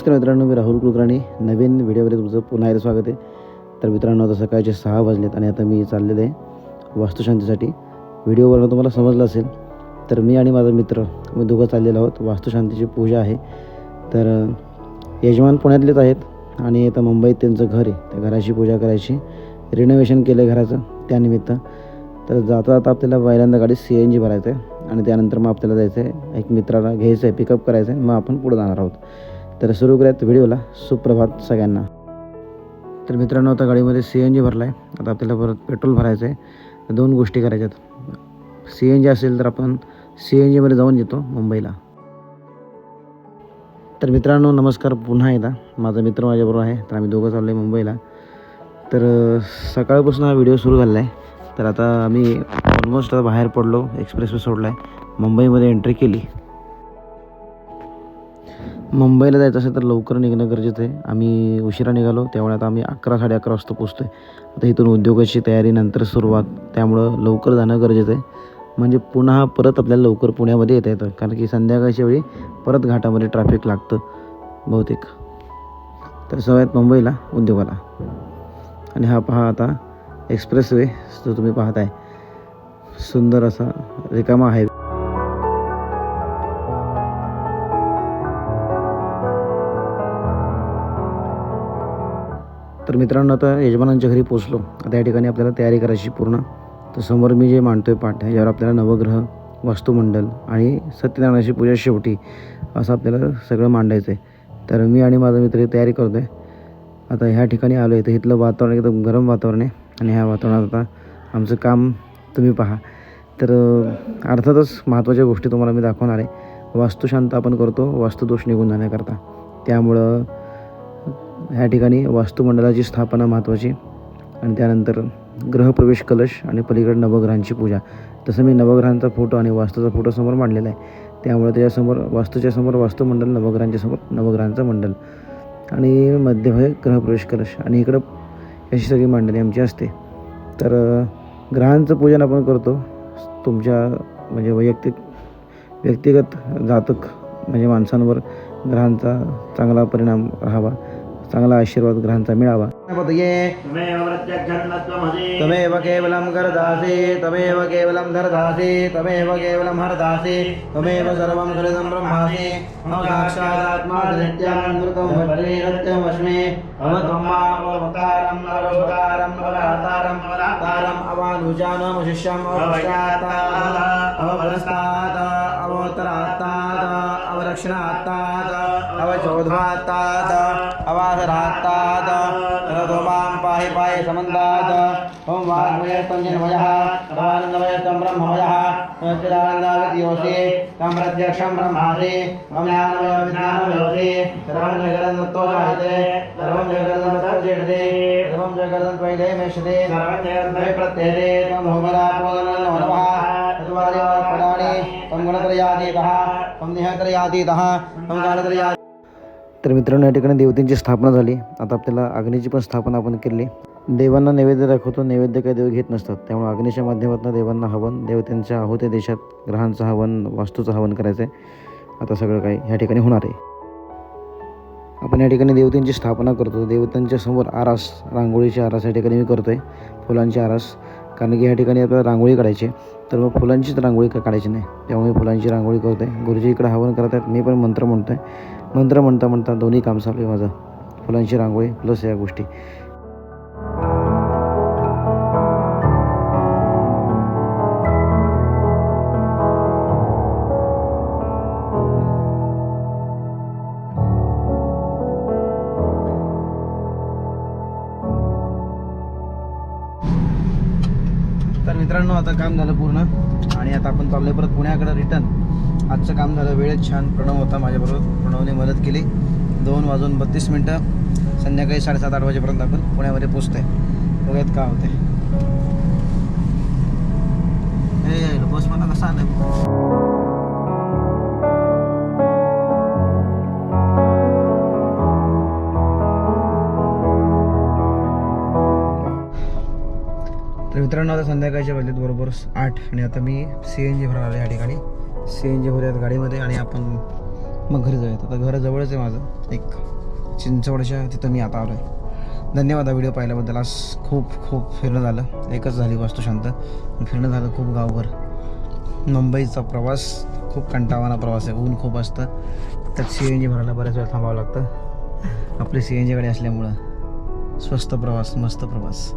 नमस्कार मित्रांनो मी राहुल कुलकर्णी. नवीन व्हिडिओमध्ये तुमचं पुन्हा एकदा स्वागत आहे. तर मित्रांनो आता सकाळचे सहा वाजलेत आणि आता मी चाललेलो आहे वास्तुशांतीसाठी. व्हिडिओवरून तुम्हाला समजलं असेल तर मी आणि माझा मित्र मी दोघं चाललेलो आहोत. वास्तुशांतीची पूजा आहे. तर यजमान पुण्यातलेच आहेत आणि आता मुंबईत त्यांचं घर आहे. त्या घराची पूजा करायची रिनोव्हेशन केलं आहे घराचं त्यानिमित्त. तर जाता जाता आपल्याला पहिल्यांदा गाडी सी एन जी भरायचं आहे आणि त्यानंतर मग आपल्याला जायचं आहे एक मित्राला घ्यायचं आहे पिकअप करायचं आहे मग आपण पुढे जाणार आहोत. तर सुरू करूयात व्हिडिओला. सुप्रभात सगळ्यांना. तर मित्रांनो आता गाडीमध्ये सी एन जी भरला आहे आता आपल्याला परत पेट्रोल भरायचं आहे. दोन गोष्टी करायच्यात. सी एन जी असेल तर आपण सी एन जीमध्ये जाऊन येतो मुंबईला. तर मित्रांनो नमस्कार पुन्हा एकदा. माझा मित्र माझ्याबरोबर आहे. तर आम्ही दोघं चाललो आहे मुंबईला. तर सकाळपासून हा व्हिडिओ सुरू झाला आहे. तर आता आम्ही ऑलमोस्ट आता बाहेर पडलो. एक्सप्रेसवे सोडला आहे मुंबईमध्ये एंट्री केली. मुंबईला जायचं असेल तर लवकर निघणं गरजेचं आहे. आम्ही उशिरा निघालो त्यामुळे आता आम्ही अकरा साडे अकरा वाजता पोचतो आहे आता इथून उद्योगाची तयारी नंतर सुरुवात त्यामुळं लवकर जाणं गरजेचं आहे. म्हणजे पुन्हा परत आपल्याला लवकर पुण्यामध्ये येता येतं कारण की संध्याकाळच्या वेळी परत घाटामध्ये ट्रॅफिक लागतं बहुतेक. तर सवयत मुंबईला उद्योगाला. आणि हा पहा आता एक्सप्रेस वे जो तुम्ही पाहताय. सुंदर असा रिकामा हायवे तर मित्रांनो आता यजमानांच्या घरी पोचलो आता या ठिकाणी आपल्याला तयारी करायची पूर्ण. तर समोर मी जे मांडतोय पाठ ह्याच्यावर आपल्याला नवग्रह वास्तुमंडल आणि सत्यनारायणाची पूजा शेवटी असं आपल्याला सगळं मांडायचं आहे तर मी आणि माझा मित्र तयारी करतो आहे आता ह्या ठिकाणी आलो आहे तर इथलं वातावरण एकदम गरम वातावरण आहे. आणि ह्या वातावरणात आता आमचं काम तुम्ही पहा. तर अर्थातच महत्त्वाच्या गोष्टी तुम्हाला मी दाखवणार आहे. वास्तुशांत आपण करतो वास्तुदोष निघून जाण्याकरता. त्यामुळं ह्या ठिकाणी वास्तुमंडळाची स्थापना महत्त्वाची. आणि त्यानंतर ग्रहप्रवेश कलश आणि पलीकडे नवग्रहांची पूजा. तसं मी नवग्रहांचा फोटो आणि वास्तूचा फोटो समोर मांडलेला आहे. त्यामुळे त्याच्यासमोर वास्तूच्या समोर वास्तुमंडल नवग्रहांच्या समोर नवग्रहांचं मंडल आणि मध्यभागी ग्रहप्रवेश कलश. आणि इकडं अशी सगळी मांडणी आमची असते. तर ग्रहांचं पूजन आपण करतो. तुमच्या म्हणजे वैयक्तिक व्यक्तिगत जातक म्हणजे माणसांवर ग्रहांचा चांगला परिणाम राहावा. चांगला आशीर्वाद ग्रहांचा मिळावा. तमेव केवलं करदासि तमेव केवलं धरदासि तमेव केवलं हरदासि तमेव सर्वं खलिदं ब्रह्मासि। मम साक्षादात्मा नित्यमृतं अवतारम् अवतारम् अवानुजानमशिष्यम् अवपश्चात्तात् अवपरस्तात् अवोत्तरात्तात् अवदक्षिणात्तात् अवचोद्धात्तात् अवाधरात्तात् पाहि समन्तात् ॐ वाग्मयस्तं जन्मयः भवानन्दमयस्तं ब्रह्ममयः सच्चिदानन्दागतियोऽसि तं प्रत्यक्षं ब्रह्मासि मम ज्ञानमयो सर्वं जगदं जायते सर्वं जगदं सर्वं जगदं त्वयि मेषते सर्वं जगदं प्रत्ययते त्वं भूमरापोदनं नमः चत्वारि तं गुणत्रयातीतः तं निहत्रयातीतः तं कालत्रया तर मित्रांनो या ठिकाणी देवतेंची स्थापना झाली आता आपल्याला अग्नीची पण स्थापना आपण केली देवांना नैवेद्य दाखवतो नैवेद्य काही देव घेत नसतात. त्यामुळे अग्नीच्या माध्यमातून देवांना हवन देवतेंच्या आहोत्या देशात ग्रहांचं हवन वास्तूचं हवन करायचं आहे आता सगळं काही ह्या ठिकाणी होणार आहे. आपण या ठिकाणी देवतेंची स्थापना करतो. देवतांच्या समोर आरास रांगोळीची आरास या ठिकाणी मी करतो आहे फुलांची आरास. कारण की ह्या ठिकाणी आपल्याला रांगोळी काढायची तर मग फुलांचीच रांगोळी का काढायची नाही? त्यामुळे मी फुलांची रांगोळी करतो आहे गुरुजी इकडे हवन करत आहेत मी पण मंत्र म्हणतो आहे मंत्र म्हणता म्हणता दोन्ही काम चालू आहे माझं. फुलांची रांगोळी प्लस या गोष्टी. मित्रांनो आता काम झालं पूर्ण. आणि आता आपण चाललोय परत पुण्याकडे रिटर्न आजचं काम झालं वेळेत छान प्रणव होता माझ्याबरोबर. प्रणवने मदत केली. दोन वाजून बत्तीस मिनटं. संध्याकाळी साडेसात आठ वाजेपर्यंत आपण पुण्यामध्ये पोचतोय बघूयात काय होते बस मला कसा आलं मित्रांनो आता संध्याकाळच्या वाजलेत बरोबर आठ आणि आता मी सी एन जी भरायला या ठिकाणी. सी एन जी भरूयात गाडीमध्ये आणि आपण मग घरी जाऊयात. आता घर जवळच आहे माझं. एक चिंचवडच्या तिथं मी आता आलो आहे धन्यवाद हा व्हिडिओ पाहिल्याबद्दल. आज खूप खूप फिरणं झालं. एकच झाली वास्तू शांत. फिरणं झालं खूप गावभर. मुंबईचा प्रवास खूप कंटावाना प्रवास आहे. ऊन खूप असतं. त्यात सी एन जी भरायला बऱ्याच वेळ थांबावं लागतं. आपली सी एन जी गाडी असल्यामुळं स्वस्त प्रवास मस्त प्रवास.